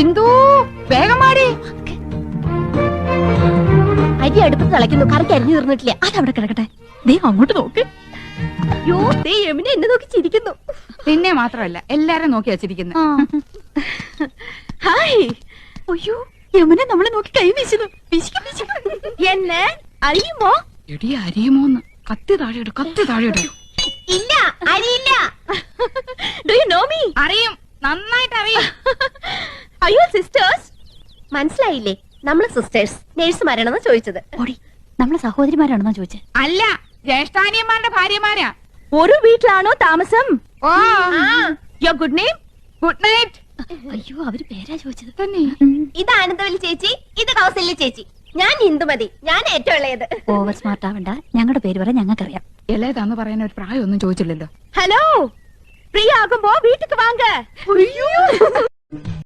ഇന്ദു വേഗം മാടി അരി അടുപ്പത്ത് തിളയ്ക്കുന്നു. കറിക്ക് അരിഞ്ഞു തീർന്നിട്ടില്ല. അതവിടെ കിടക്കട്ടെ. ദേ അങ്ങോട്ട് നോക്ക്. യോ ദേ യമുന എന്നെ നോക്കി ചിരിക്കുന്നു. നിന്നെ മാത്രമല്ല എല്ലാരും നോക്കി വച്ചിരിക്കുന്നു ഹായ്. അയ്യോ യമുന നമ്മളെ നോക്കി കൈ വീശുന്നു. വീശിക്കും വീശിക്കും. എന്നെ അറിയുമോ എടി അരിയുമോന്ന്. കത്തി താഴെയിട് കത്തി താഴെയിട് ഇല്ല അറിയില്ല ഡു യു നോ മീ അറിയും. നന്നായിട്ട് അറിയും. മനസ്സിലായില്ലേ? നമ്മൾ സിസ്റ്റേഴ്സ് നേഴ്സുമാരാണെന്ന് ചോദിച്ചത്. ഓടി നമ്മളെ സഹോദരിമാരാണെന്നാ ചോദിച്ചത് അല്ല ജ്യേഷ്ഠാനിയന്മാരുടെ ഭാര്യമാരാ. ഒരു വീട്ടിലാണോ താമസം? ഓ യോ ഗുഡ് നെയിം ഗുഡ് നൈറ്റ് അയ്യോ അവർ പേരാ ചോദിച്ചത്. തന്നെ. ഇത് ആനന്ദവല്ലി ചേച്ചി ഇത് കൗസല്യ ചേച്ചി. ഞാൻ ഇന്ദുമതി ഞാൻ ഏറ്റവും ഇളയത്. ഓവർ സ്മാർട്ട് ആവണ്ട ഞങ്ങളുടെ പേര് പറയാൻ ഞങ്ങൾക്കറിയാം. ഇളയതാന്ന് പറയാൻ ഒരു പ്രായമൊന്നും ചോദിച്ചില്ലല്ലോ. ഹലോ ഫ്രീ ആകുമ്പോ വീട്ടിക്ക് വാങ്ക.